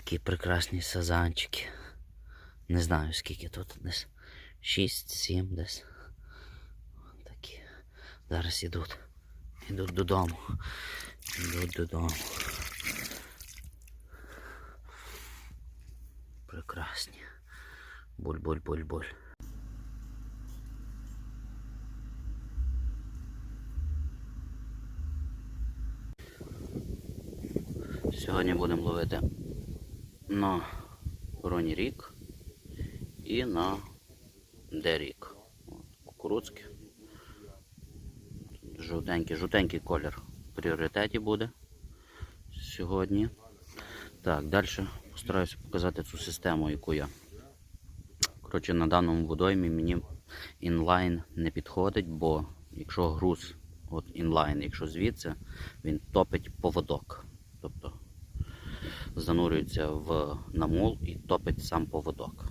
Такі прекрасні сазанчики. Не знаю скільки тут десь. 6-7 десь. Такі. Зараз ідуть. Ідуть додому. Ідуть додому. Прекрасні. Буль-буль-буль-буль. Сьогодні будемо ловити на Роні Рік і на Дерік. Кукурудзьке. Жовтенький, жовтенький колір в пріоритеті буде сьогодні. Так, далі постараюся показати цю систему, яку я. Коротше, на даному водоймі мені інлайн не підходить, бо якщо груз от інлайн, якщо звідси, він топить поводок. Тобто занурюється в намул і топить сам поводок.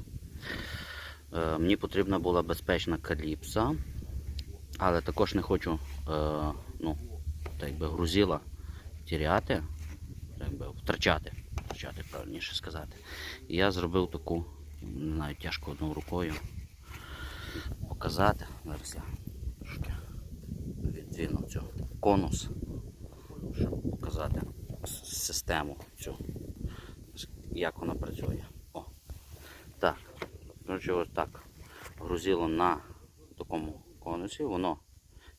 Е, мені потрібна була безпечна каліпса, але також не хочу е, ну, так би грузила тіряти, так би втрачати, втрачати, правильніше сказати. І я зробив таку, не знаю, тяжко одною рукою показати. Зараз я трошки віддвину цю конус, щоб показати систему цю, як вона працює. О. Так. Коротше, ось так. Грузило на такому конусі, воно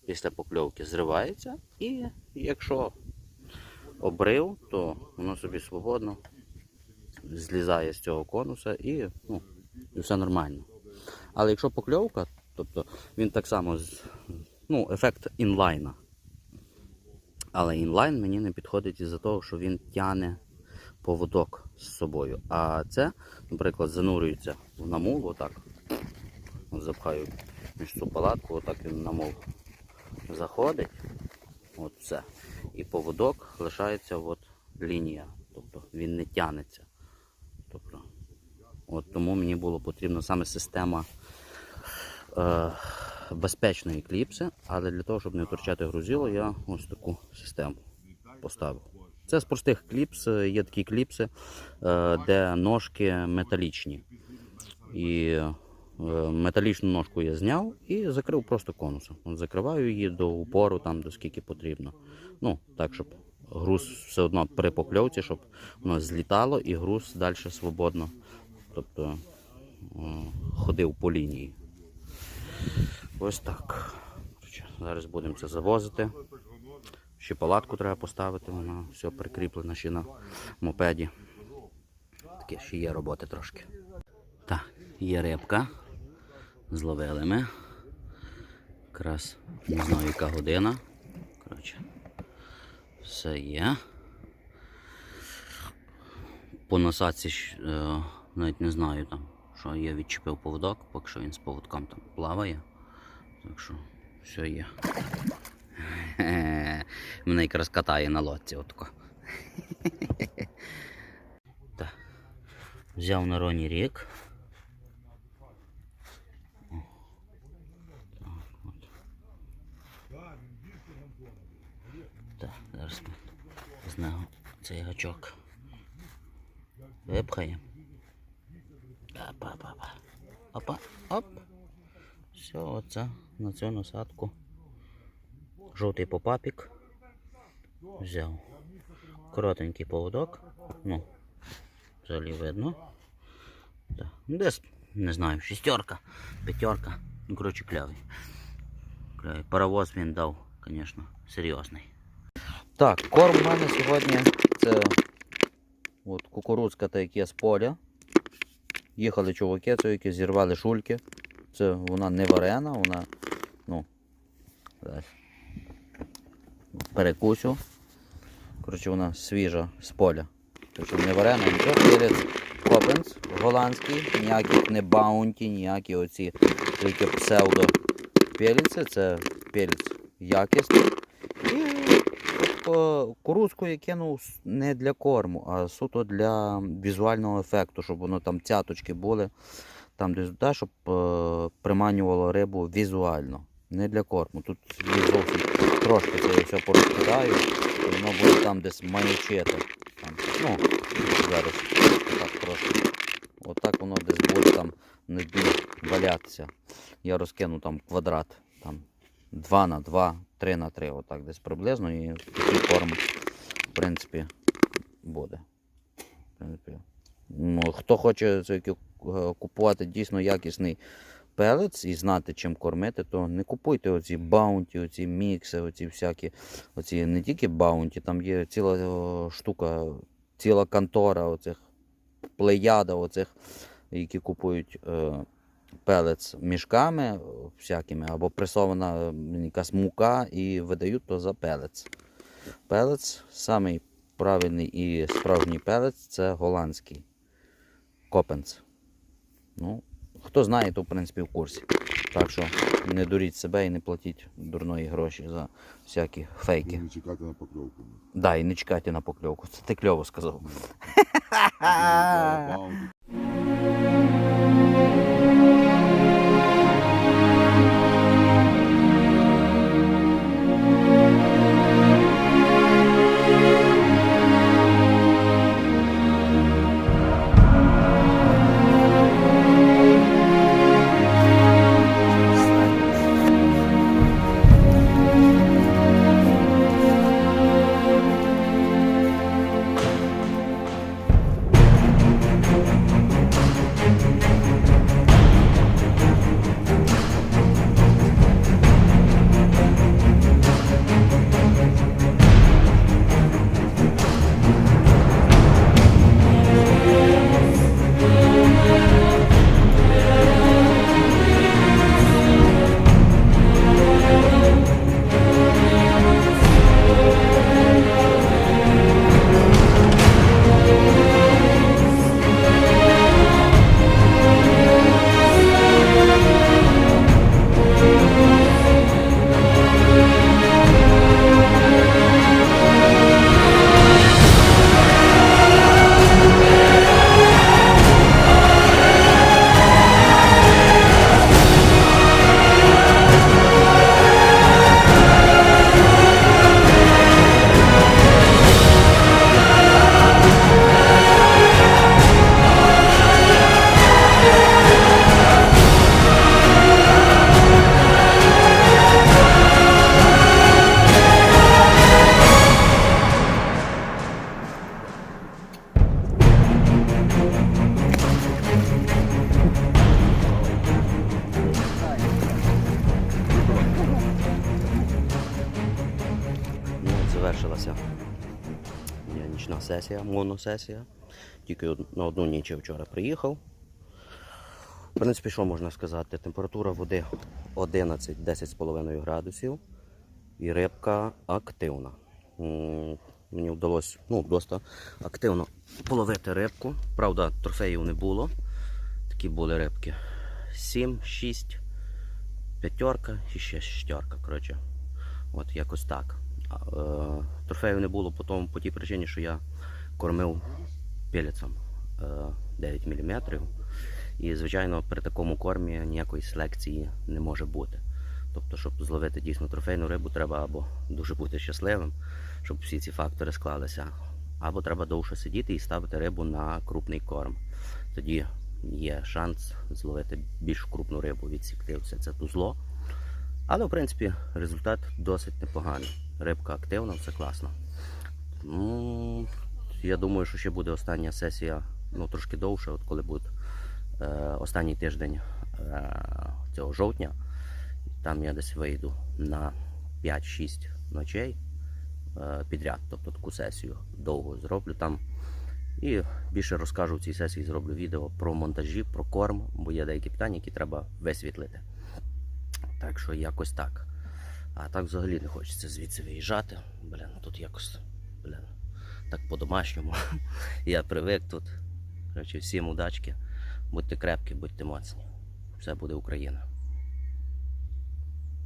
після покльовки зривається і якщо обрив, то воно собі свободно злізає з цього конуса і, ну, і все нормально. Але якщо покльовка, тобто він так само ну, ефект інлайна. Але інлайн мені не підходить із-за того, що він тяне поводок з собою. А це, наприклад, занурюється в намул, отак. От запхаю між цю палатку, отак він в намул заходить. От. І поводок лишається от лінія. Тобто він не тянеться. Тобто, от тому мені було потрібна саме система е, безпечної кліпси, але для того, щоб не втрачати грузило, я ось таку систему поставив. Це з простих кліпс, є такі кліпси, е, де ножки металічні. І е, металічну ножку я зняв і закрив просто конусом. Закриваю її до упору, там до скільки потрібно. Ну, так, щоб груз все одно при покльовці, щоб воно злітало і груз далі свободно. Тобто е, ходив по лінії. Ось так. Зараз будемо це завозити. Ще палатку треба поставити, вона все прикріплена ще на мопеді. Таке ще є роботи трошки. Так, є рибка. Зловили ми. Якраз не знаю яка година. Коротше, все є. По насадці е, навіть не знаю там, що я відчепив поводок, поки що він з поводком там плаває. Так що все є. Мене якраз катає на лодці отко. Так. Взяв на роні рік. Так. Зараз ми цей гачок випхаємо. Опа, опа, опа. Опа, оп. Все, оце на цю насадку. Жовтий попапік. Взяв. Коротенький поводок. Ну, взагалі видно. Ну, Десь, не знаю, шістерка, п'ятерка. Ну, коротше, клявий. клявий. Паровоз він дав, звісно, серйозний. Так, корм у мене сьогодні це от кукурудзка та яке з поля. Їхали чуваки, які зірвали шульки. Це вона не варена, вона, зараз перекусю. Коротше, вона свіжа з поля. Тобто не варена, нічого. Перець Кобенс голландський, ніяких не баунті, ніякі оці тільки псевдо пеліці, це пелець якісний. І кукурудзку я кинув не для корму, а суто для візуального ефекту, щоб воно там цяточки були, там десь щоб е, приманювало рибу візуально, не для корму. Тут зовсім трошки це я все порозкидаю, воно буде там десь маячити. Там, ну, зараз так трошки. Отак воно десь буде там на дні валятися. Я розкину там квадрат там 2 на 2, 3 на 3, отак десь приблизно і такий корм, в принципі, буде. В принципі. Ну, Хто хоче е, купувати дійсно якісний пелець і знати, чим кормити, то не купуйте оці баунті, оці мікси, оці всякі, оці не тільки баунті, там є ціла штука, ціла контора оцих плеяда, оцих, які купують е, пелець мішками е, всякими, або пресована е, якась мука і видають то за пелець. Пелець, самий правильний і справжній пелець це голландський копенц. Ну, хто знає, то в принципі в курсі. Так що не дуріть себе і не платіть дурної гроші за всякі фейки. І Не чекати на покльовку. Так, Да, і не чекайте на покльовку. Це ти кльово сказав. Сесія, моносесія. Тільки на одну ніч я вчора приїхав. В принципі, що можна сказати? Температура води 11-10,5 градусів і рибка активна. Мені вдалося ну, досить активно половити рибку. Правда, трофеїв не було. Такі були рибки. 7, 6, п'ятерка і ще шестерка. Коротше, от якось так. Е, трофеїв не було по, по тій причині, що я кормив пелецом е, 9 мм. І, звичайно, при такому кормі ніякої селекції не може бути. Тобто, щоб зловити дійсно трофейну рибу, треба або дуже бути щасливим, щоб всі ці фактори склалися, або треба довше сидіти і ставити рибу на крупний корм. Тоді є шанс зловити більш крупну рибу, відсікти все це тузло. Але, в принципі, результат досить непоганий. Рибка активна, все класно. Ну, я думаю, що ще буде остання сесія ну, трошки довше, от коли буде е, останній тиждень е, цього жовтня. Там я десь вийду на 5-6 ночей е, підряд, тобто таку сесію довго зроблю там. І більше розкажу в цій сесії, зроблю відео про монтажі, про корм, бо є деякі питання, які треба висвітлити. Так що якось так. А так взагалі не хочеться звідси виїжджати. Блін, тут якось блін, так по-домашньому. Я привик тут. Короче, всім удачки. Будьте крепкі, будьте моцні. Все буде Україна.